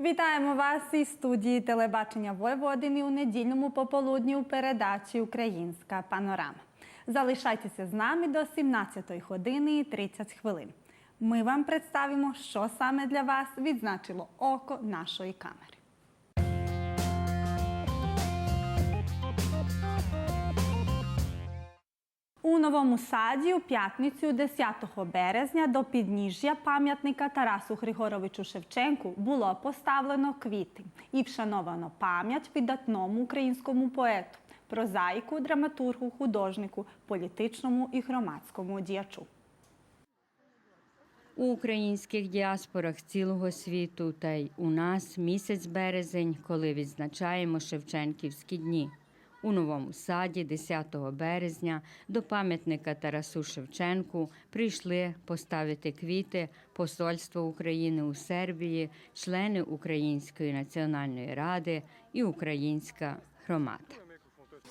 Вітаємо вас із студії телебачення Войводини у недільному пополудні у передачі Українська панорама. Залишайтеся з нами до 17 години і 30 хвилин. Ми вам представимо, що саме для вас відзначило око нашої камери. У новому саді у п'ятницю 10 березня до підніжжя пам'ятника Тарасу Григоровичу Шевченку було поставлено квіти і вшановано пам'ять видатному українському поету, прозаїку, драматургу, художнику, політичному і громадському діячу. У українських діаспорах цілого світу та й у нас місяць березень, коли відзначаємо Шевченківські дні. У новому саді 10 березня до пам'ятника Тарасу Шевченку прийшли поставити квіти Посольство України у Сербії, члени Української національної ради і українська громада.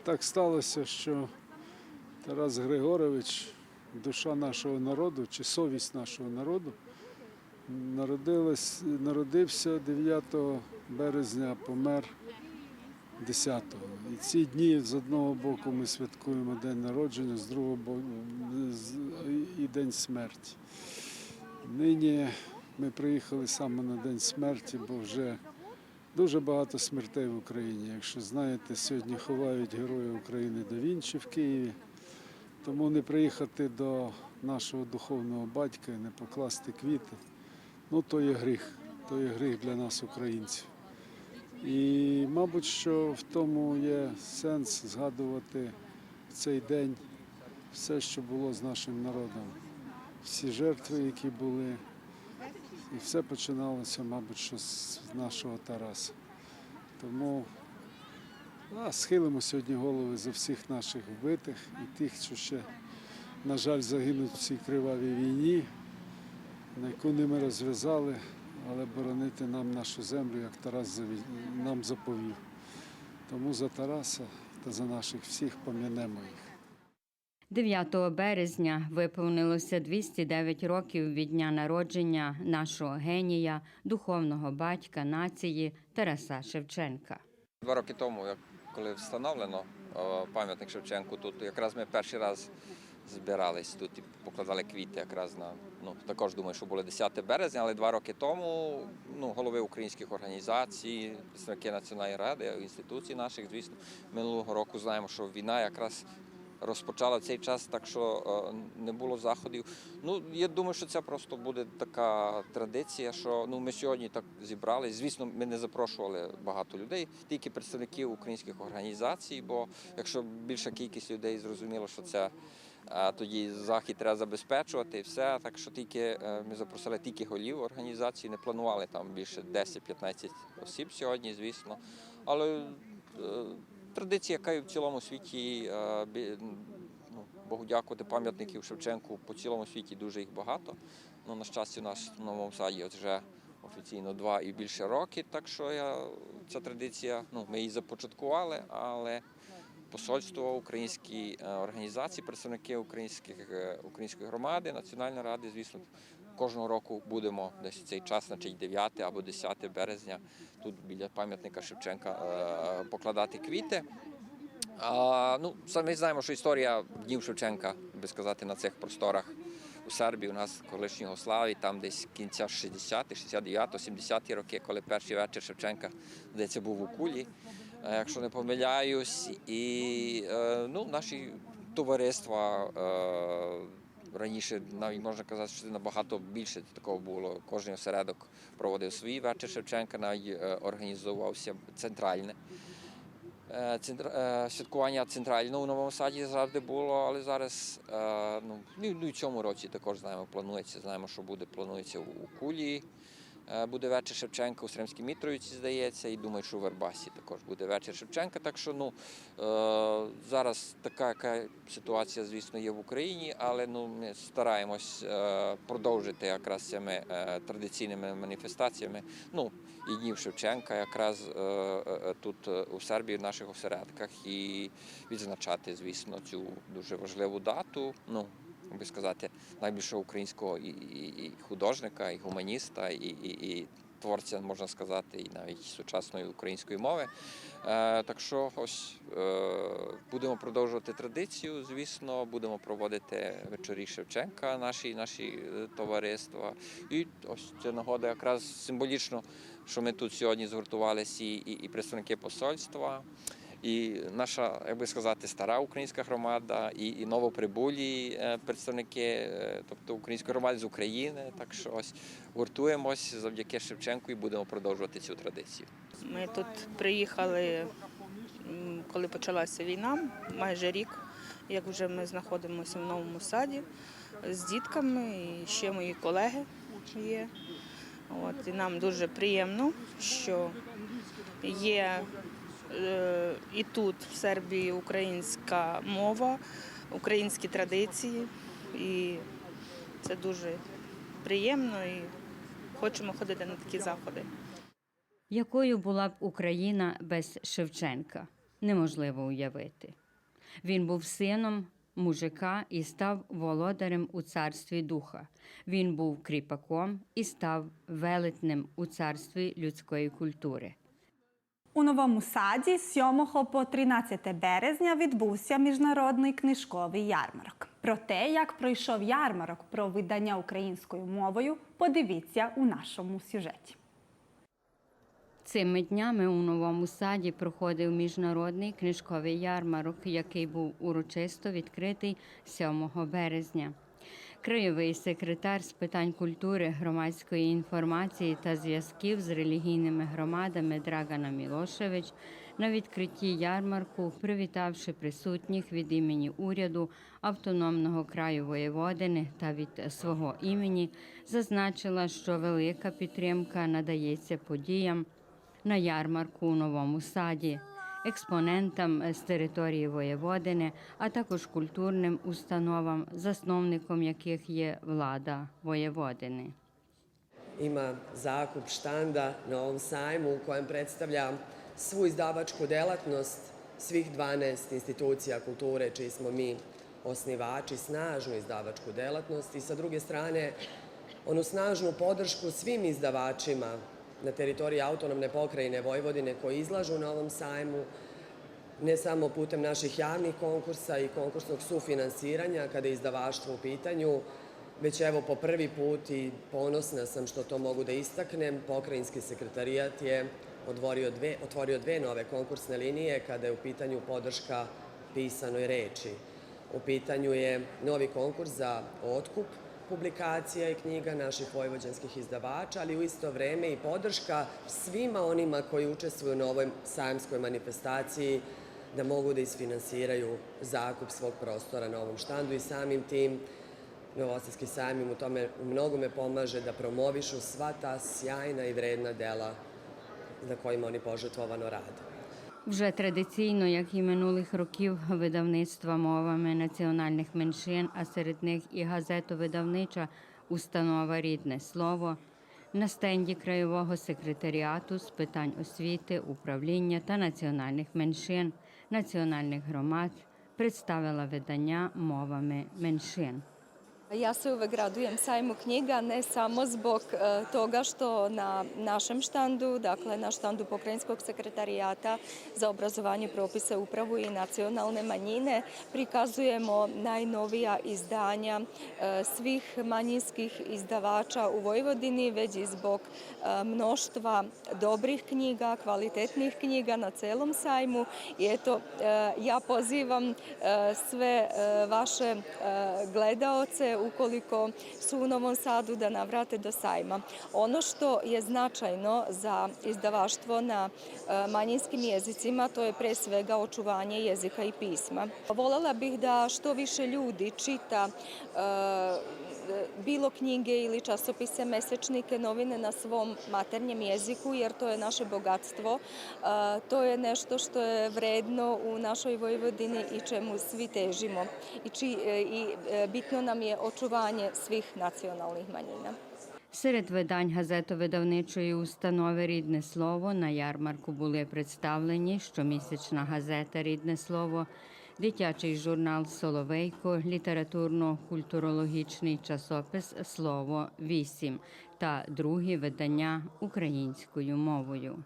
Так сталося, що Тарас Григорович, душа нашого народу чи совість нашого народу, народилась, народився 9 березня, помер 10-го. І ці дні з одного боку ми святкуємо день народження, з другого боку і день смерті. Нині ми приїхали саме на день смерті, бо вже Дуже багато смертей в Україні. Якщо знаєте, сьогодні ховають Героя України до Вінчі в Києві. Тому не приїхати до нашого духовного батька і не покласти квіти, ну то є гріх, то є гріх для нас, українців. І, мабуть, що в тому є сенс згадувати в цей день все, що було з нашим народом, всі жертви, які були. І все починалося, мабуть, що з нашого Тараса. Тому а, схилимо сьогодні голови за всіх наших вбитих і тих, що ще, на жаль, загинуть в цій кривавій війні, на яку не ми розв'язали, але боронити нам нашу землю, як Тарас нам заповів. Тому за Тараса та за наших всіх пам'янемо їх. 9 березня виповнилося 209 років від дня народження нашого генія, духовного батька нації Тараса Шевченка. Два роки тому, як коли встановлено пам'ятник Шевченку, тут якраз ми перший раз збирались тут і покладали квіти якраз на ну також думаю, що було 10 березня, але два роки тому ну, голови українських організацій, представники Національної ради, інституцій наших, звісно, минулого року знаємо, що війна якраз. Розпочала в цей час, так що е, не було заходів. Ну я думаю, що це просто буде така традиція, що ну ми сьогодні так зібрались. Звісно, ми не запрошували багато людей, тільки представників українських організацій. Бо якщо більша кількість людей зрозуміло, що це а тоді захід треба забезпечувати і все. Так що тільки е, ми запросили тільки голів організації, не планували там більше 10-15 осіб сьогодні, звісно. Але е, традиція, яка і в цілому світі, е, ну, Богу дякувати, пам'ятників Шевченку по цілому світі дуже їх багато. Ну, на щастя, у нас в новому саді вже офіційно два і більше роки. Так що я, ця традиція, ну, ми її започаткували, але посольство, українські е, організації, представники українських, е, української громади, Національної ради, звісно, кожного року будемо десь цей час, значить 9 або 10 березня, тут біля пам'ятника Шевченка е, покладати квіти. А, ну, самі знаємо, що історія Днів Шевченка, би сказати, на цих просторах у Сербії, у нас колишній Югославії, там десь кінця 60-х, 69 70-ті роки, коли перший вечір Шевченка, здається, був у кулі, якщо не помиляюсь. І е, ну, наші товариства. Е, Раніше навіть можна казати, що набагато більше такого було. Кожен осередок проводив свій вечір Шевченка, навіть е, організувався центральне. Е, центр- е, Святкування центрального у новому саді завжди було, але зараз е, ну, ну, і- в цьому році також знаємо, планується. Знаємо, що буде планується у е, Буде вечір Шевченка у Сремській Мітровиці, здається, і думаю, що у Вербасі також буде вечір Шевченка. Так що ну, е, зараз така яка ситуація, звісно, є в Україні, але ну, ми стараємось е, продовжити якраз цими е, традиційними маніфестаціями. Ну, і Днів Шевченка якраз е, е, тут е, у Сербії в наших осередках і відзначати, звісно, цю дуже важливу дату. Ну, би сказати, найбільшого українського і, і, і художника, і гуманіста, і, і, і творця, можна сказати, і навіть сучасної української мови. Е, Так що ось е, будемо продовжувати традицію, звісно, будемо проводити вечорі Шевченка, наші, наші е, товариства. І ось це нагода якраз символічно, що ми тут сьогодні згуртувалися і, і, і представники посольства. І наша, як би сказати, стара українська громада, і, і новоприбулі е, представники, е, тобто української громади з України. Так що ось гуртуємось завдяки Шевченку і будемо продовжувати цю традицію. Ми тут приїхали, коли почалася війна, майже рік, як вже ми знаходимося в новому саді з дітками, і ще мої колеги є. От, і нам дуже приємно, що є і тут, в Сербії, українська мова, українські традиції. І це дуже приємно і хочемо ходити на такі заходи. Якою була б Україна без Шевченка? Неможливо уявити. Він був сином мужика і став володарем у царстві духа. Він був кріпаком і став велетнем у царстві людської культури. У Новому Саді з 7 по 13 березня відбувся міжнародний книжковий ярмарок. Про те, як пройшов ярмарок про видання українською мовою, подивіться у нашому сюжеті. Цими днями у новому саді проходив міжнародний книжковий ярмарок, який був урочисто відкритий 7 березня. Краєвий секретар з питань культури, громадської інформації та зв'язків з релігійними громадами Драгана Мілошевич на відкритті ярмарку, привітавши присутніх від імені уряду автономного краю Воєводини та від свого імені, зазначила, що велика підтримка надається подіям на ярмарку у новому саді, експонентам з території Воєводини, а також культурним установам, засновником яких є влада Воєводини. ima zakup štanda na ovom sajmu u kojem predstavlja svu izdavačku delatnost svih 12 institucija kulture čiji smo mi osnivači, snažnu izdavačku delatnost i sa druge strane onu snažnu podršku svim izdavačima na teritoriji autonomne pokrajine Vojvodine koji izlažu na ovom sajmu, ne samo putem naših javnih konkursa i konkursnog sufinansiranja kada je izdavaštvo u pitanju, već evo po prvi put i ponosna sam što to mogu da istaknem, pokrajinski sekretarijat je otvorio dve, otvorio dve nove konkursne linije kada je u pitanju podrška pisanoj reči. U pitanju je novi konkurs za otkup publikacija i knjiga naših vojvođanskih izdavača, ali u isto vreme i podrška svima onima koji učestvuju na ovoj sajamskoj manifestaciji da mogu da isfinansiraju zakup svog prostora na ovom štandu i samim tim Novosadski sajam im u tome u mnogome pomaže da promovišu sva ta sjajna i vredna dela na kojima oni požrtvovano rade. Вже традиційно, як і минулих років, видавництва мовами національних меншин, а серед них і газетовидавнича установа Рідне слово на стенді краєвого секретаріату з питань освіти, управління та національних меншин, національних громад представила видання мовами меншин. Ja se uvek radujem sajmu knjiga, ne samo zbog e, toga što na našem štandu, dakle na štandu Pokrajinskog sekretarijata za obrazovanje, propise, upravu i nacionalne manjine prikazujemo najnovija izdanja e, svih manjinskih izdavača u Vojvodini, već i zbog e, mnoštva dobrih knjiga, kvalitetnih knjiga na celom sajmu. I eto, ja pozivam sve vaše e, ukoliko su u Novom Sadu da navrate do sajma. Ono što je značajno za izdavaštvo na e, manjinskim jezicima to je pre svega očuvanje jezika i pisma. Volela bih da što više ljudi čita e, bilo knjige ili časopise, mesečnike, novine na svom maternjem jeziku, jer to je naše bogatstvo. E, To je nešto što je vredno u našoj Vojvodini i čemu svi težimo. I, či, e, i e, bitno nam je očuvanje svih nacionalnih manjina. Серед видань газетовидавничої установи Рідне слово на ярмарку були представлені щомісячна газета Рідне слово, дитячий журнал Соловейко, літературно-культурологічний часопис Слово 8 та другі видання українською мовою.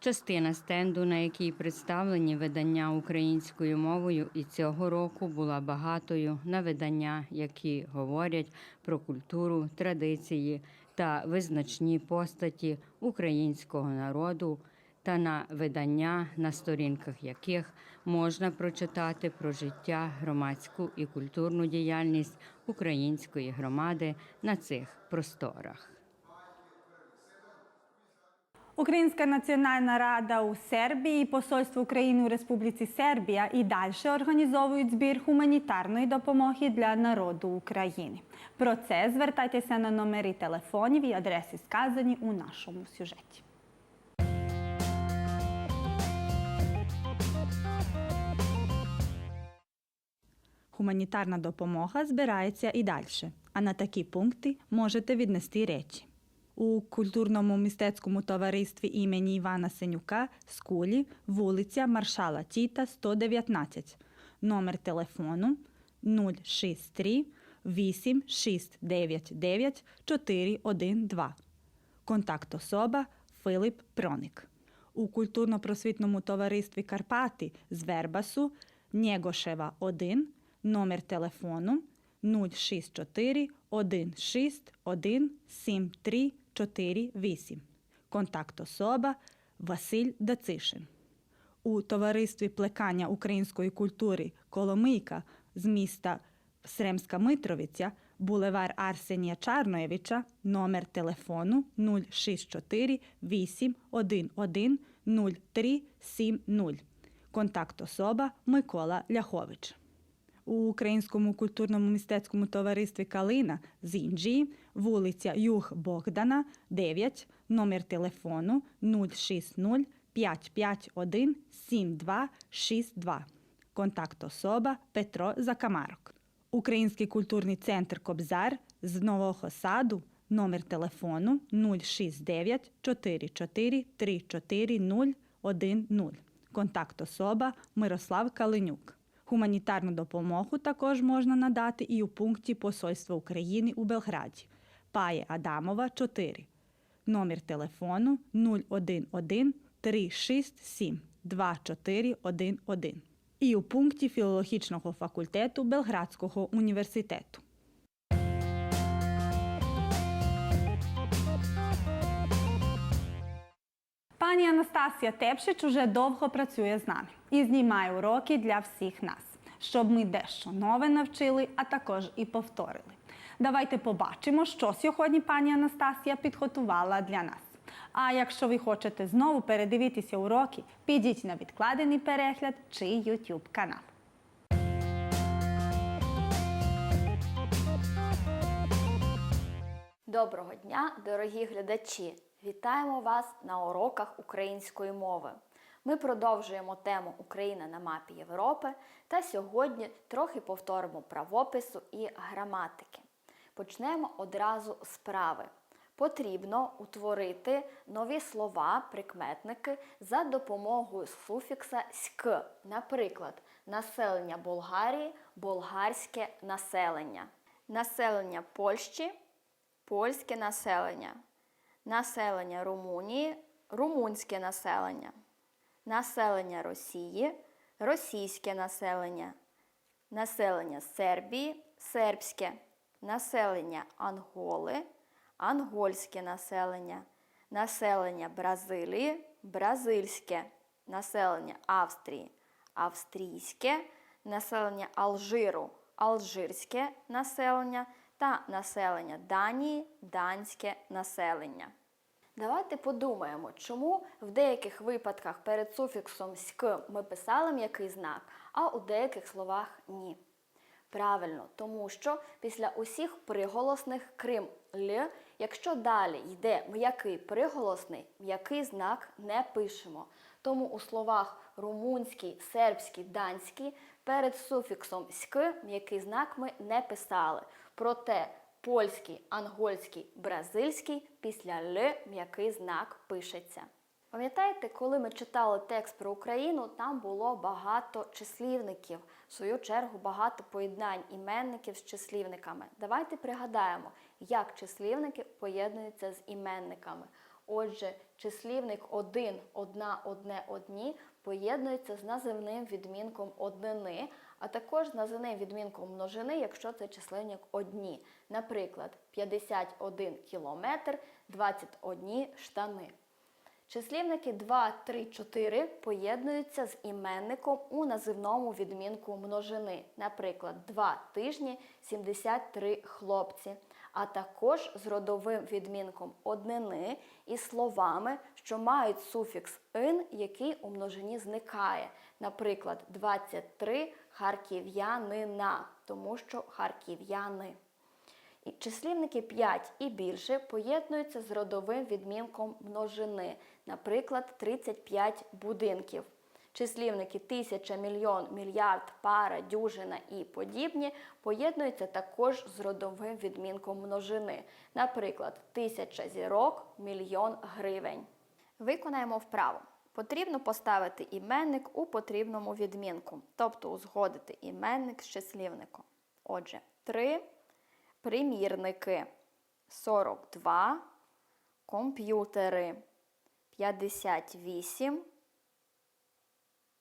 Частина стенду, на якій представлені видання українською мовою, і цього року була багатою на видання, які говорять про культуру, традиції та визначні постаті українського народу, та на видання, на сторінках яких можна прочитати про життя, громадську і культурну діяльність української громади на цих просторах. Українська національна рада у Сербії Посольство України у Республіці Сербія і далі організовують збір гуманітарної допомоги для народу України. Про це звертайтеся на номери телефонів і адреси, сказані у нашому сюжеті. Гуманітарна допомога збирається і далі, а на такі пункти можете віднести речі. У культурному мистецькому товаристві імені Івана Сенюка з Кулі, вулиця Маршала Тіта, 119, номер телефону 063 8699 412. Контакт особа Филип Проник. У культурно-просвітному товаристві Карпати з Вербасу Нєгошева 1, номер телефону 064 161 7348. Контакт особа Василь Дацишин. У товаристві плекання української культури Коломийка з міста Сремська Митровиця, булевар Арсенія Чарноєвича, номер телефону 064 811 0370. Контакт особа Микола Ляхович. У Українському культурному мистецькому товаристві Калина з Інджії, вулиця Юг Богдана, 9, номер телефону 060 551 7262. Контакт особа Петро Закамарок. Український культурний центр Кобзар з Нового Саду, номер телефону 069 44 34 010. Контакт особа Мирослав Калинюк. Гуманітарну допомогу також можна надати і у пункті Посольства України у Белграді. Пає Адамова 4. Номер телефону 011 367 2411. І у пункті філологічного факультету Белградського університету. Пані Анастасія Тепшич уже довго працює з нами і знімає уроки для всіх нас, щоб ми дещо нове навчили, а також і повторили. Давайте побачимо, що сьогодні пані Анастасія підготувала для нас. А якщо ви хочете знову передивитися уроки, підіть на відкладений перегляд чи YouTube канал. Доброго дня, дорогі глядачі! Вітаємо вас на уроках української мови. Ми продовжуємо тему Україна на мапі Європи та сьогодні трохи повторимо правопису і граматики. Почнемо одразу з справи. Потрібно утворити нові слова, прикметники за допомогою суфікса ськ. Наприклад, населення Болгарії болгарське населення, населення Польщі польське населення, населення Румунії румунське населення, населення Росії російське населення, населення Сербії сербське, населення Анголи ангольське населення, населення Бразилії бразильське, населення Австрії австрійське, населення Алжиру алжирське населення та населення Данії данське населення. Давайте подумаємо, чому в деяких випадках перед суфіксом ськ ми писали м'який знак, а у деяких словах ні. Правильно, тому що після усіх приголосних крім л, якщо далі йде м'який приголосний, м'який знак не пишемо. Тому у словах румунський, сербський, данський перед суфіксом ськ м'який знак ми не писали. Проте польський, ангольський, бразильський після л м'який знак пишеться. Пам'ятаєте, коли ми читали текст про Україну, там було багато числівників, в свою чергу багато поєднань іменників з числівниками. Давайте пригадаємо, як числівники поєднуються з іменниками. Отже, числівник один, одна, одне, одні поєднується з називним відмінком однини, а також з називним відмінком множини, якщо це численник одні. Наприклад, 51 кілометр, 21 штани. Числівники 2, 3, 4 поєднуються з іменником у називному відмінку множини. Наприклад, 2 тижні 73 хлопці, а також з родовим відмінком однини і словами, що мають суфікс ин, який у множині зникає. Наприклад, 23 харків'янина, тому що харків'яни. Числівники 5 і більше поєднуються з родовим відмінком множини, наприклад, 35 будинків. Числівники тисяча, мільйон, мільярд, пара, дюжина і подібні поєднуються також з родовим відмінком множини, наприклад, тисяча зірок, мільйон гривень. Виконаємо вправу. Потрібно поставити іменник у потрібному відмінку, тобто узгодити іменник з числівником. Отже, 3 примірники 42, комп'ютери 58,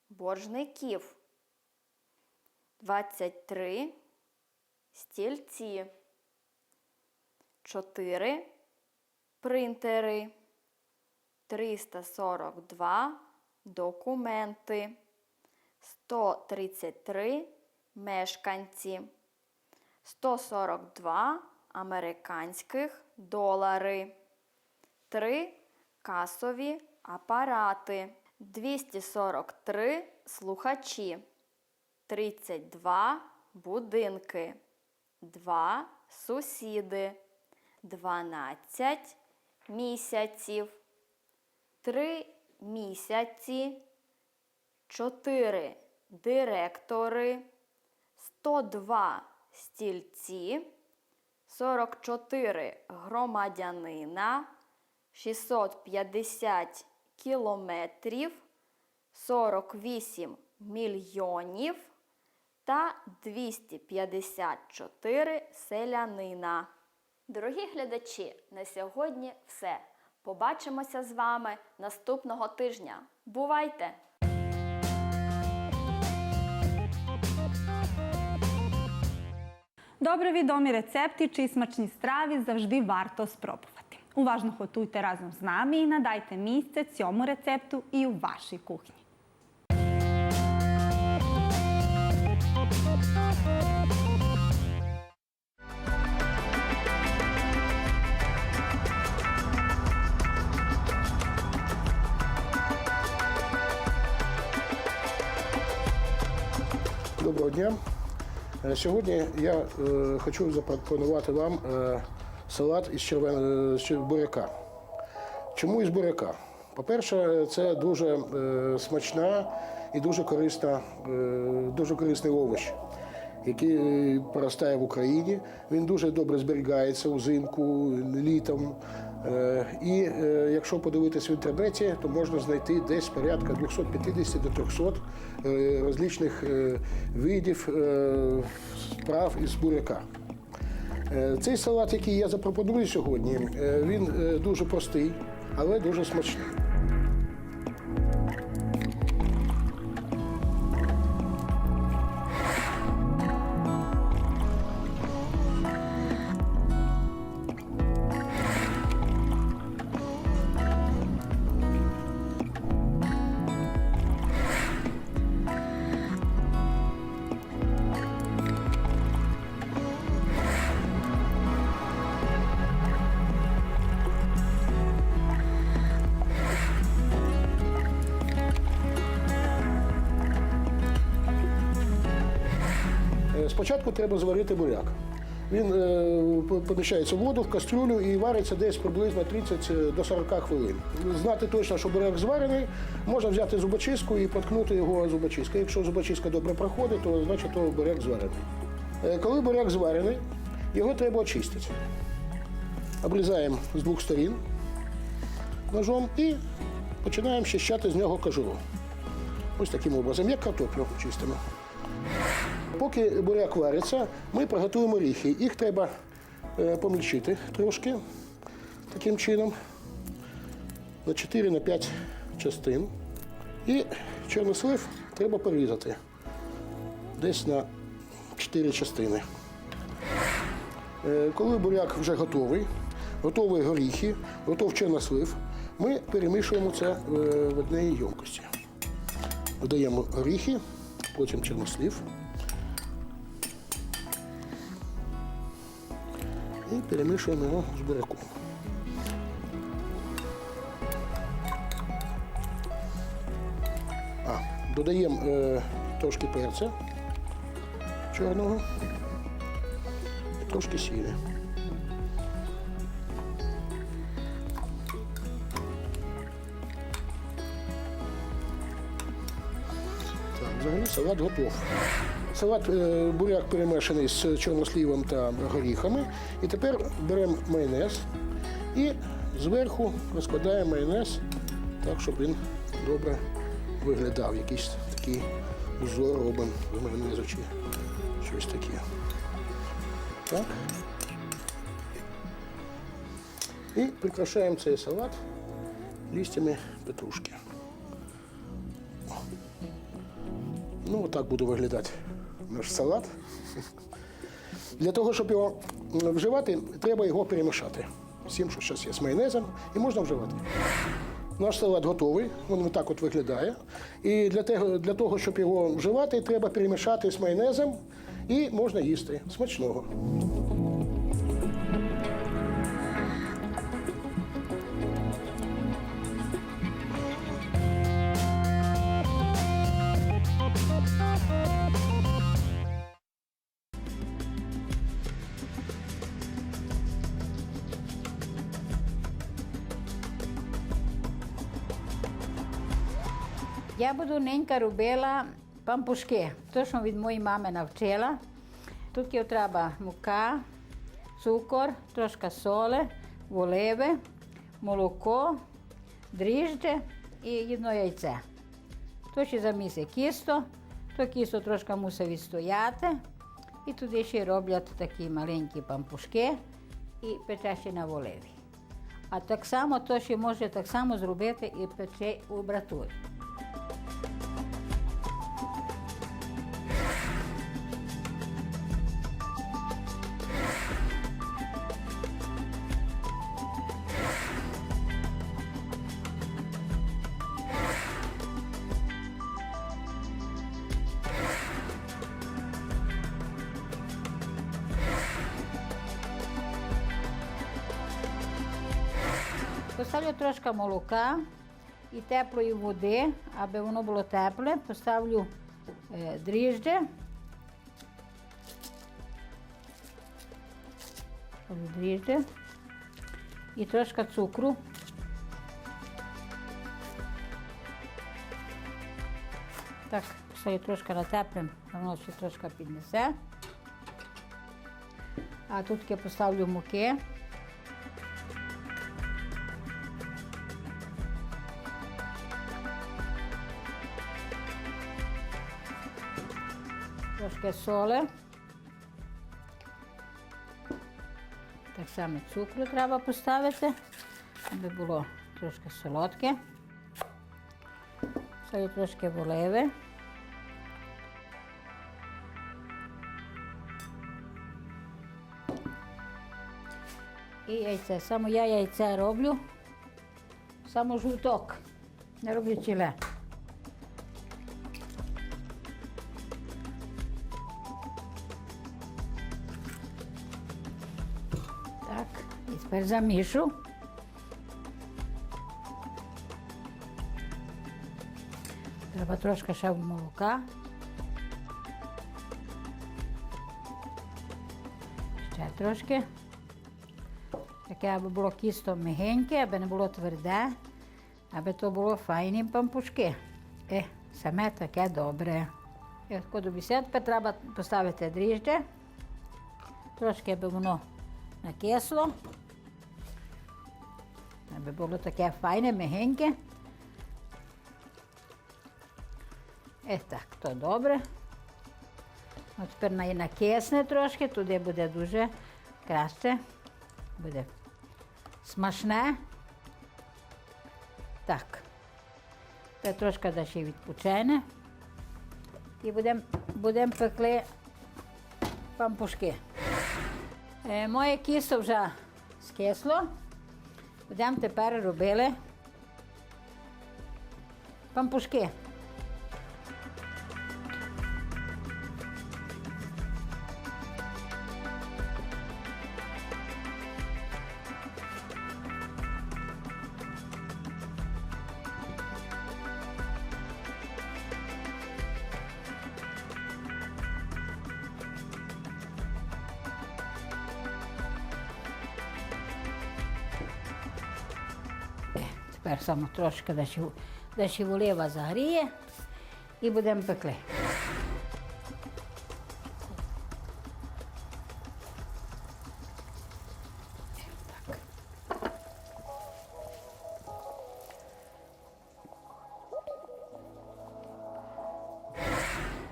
боржників 23, стільці 4, принтери 342, документи 133, мешканці 142 американських долари, 3 касові апарати, 243 слухачі, 32 будинки, 2 сусіди, 12 місяців, 3 місяці, 4 директори. 102 стільці, 44 громадянина, 650 кілометрів, 48 мільйонів та 254 селянина. Дорогі глядачі, на сьогодні все. Побачимося з вами наступного тижня. Бувайте! Добре відомі рецепти чи смачні страви завжди варто спробувати. Уважно готуйте разом з нами і надайте місце цьому рецепту і у вашій кухні. Дня. Е, Сьогодні я е, хочу запропонувати вам е, салат із червоного буряка. Чому із буряка? По-перше, це дуже смачна і дуже корисна, дуже корисний овоч, який поростає в Україні. Він дуже добре зберігається взимку, літом. Е, І е, якщо подивитись в інтернеті, то можна знайти десь порядка 250 до 300 е, розличних видів справ із буряка. Цей салат, який я запропоную сьогодні, він дуже простий, але дуже смачний. Спочатку треба зварити буряк. Він е, поміщається в воду, в кастрюлю і вариться десь приблизно 30 до 40 хвилин. Знати точно, що буряк зварений, можна взяти зубочистку і поткнути його зубочисткою. Якщо зубочистка добре проходить, то значить то буряк зварений. Е, Коли буряк зварений, його треба очистити. Обрізаємо з двох сторін ножом і починаємо щищати з нього кожуру. Ось таким образом, як картоплю чистимо. Поки буряк вариться, ми приготуємо оріхи. Їх треба е, помільчити трошки таким чином на 4 на 5 частин. І чорнослив треба порізати десь на 4 частини. Е, Коли буряк вже готовий, готові горіхи, готов чорнослив, ми перемішуємо це е, в одній ємкості. Додаємо горіхи, потім чорнослив. І перемішуємо його з буряком. А, додаємо е, трошки перця чорного і трошки сілі. Так, взагалі салат готов. Салат е, буряк перемешаний з чорнослівом та горіхами. І тепер беремо майонез і зверху розкладаємо майонез так, щоб він добре виглядав. Якийсь такий узор робимо з майонезу чи щось таке. Так. І прикрашаємо цей салат листями петрушки. Ну, отак буде виглядати наш салат. Для того, щоб його вживати, треба його перемішати. Всім, що зараз є з майонезом, і можна вживати. Наш салат готовий, він так от виглядає. І для того, для того, щоб його вживати, треба перемішати з майонезом і можна їсти. Смачного. Буду ненька робила пампушки. То, що від моєї мами навчила. Тут є треба мука, цукор, трошки соли, оливи, молоко, дріжджі і одне яйце. То ще заміси кісто, то кісто трошки мусить відстояти. І туди ще роблять такі маленькі пампушки і пече ще на оливі. А так само то ще може так само зробити і пече у братурі. Трошки молока і теплої води, аби воно було тепле. Поставлю дріжджі. Дріжджі і трошки цукру. Так, поставлю трошки на воно ще трошки піднесе. А тут я поставлю муки. Трошки соли. Так само цукру треба поставити, аби було трошки солодке. Ставлю трошки оливи. І яйце. Саме я яйце роблю. Саме жовток. Не роблю ціле. Тепер замішу. Треба трошки ще молока. Ще трошки. Таке, аби було кісто мігеньке, аби не було тверде, аби то було файні пампушки. Е, саме таке добре. І от бісед, тепер треба поставити дріжджі, трошки, аби воно накисло, було таке файне, мягеньке. Е так, то добре. От тепер на- накисне трошки, туди буде дуже краще. Буде смачне. Так. Це трошки да ще відпочине. І будемо будем пекли пампушки. Е, моє кісто вже скисло. Будемо тепер робити пампушки. Тепер само трошки да ще, да ще олива загріє і будемо пекли.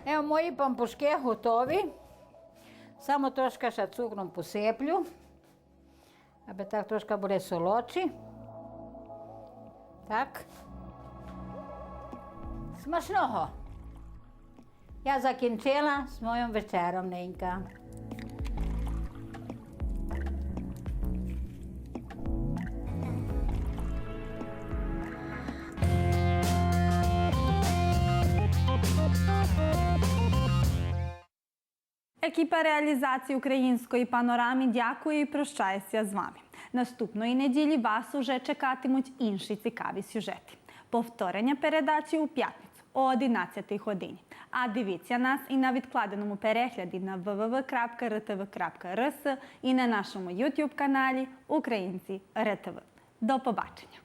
Ево, мої пампушки готові. Само трошки ще цукром посиплю, аби так трошки були солодші. Так. Смачного. Я закінчила з моїм вечером, ненька. Екіпа реалізації української панорами дякує і прощається з вами. Наступної неділі вас уже чекатимуть інші цікаві сюжети. Повторення передачі у п'ятницю о 11 годині. А дивіться нас і на відкладеному перегляді на www.rtv.rs і на нашому YouTube каналі Українці РТВ. До побачення!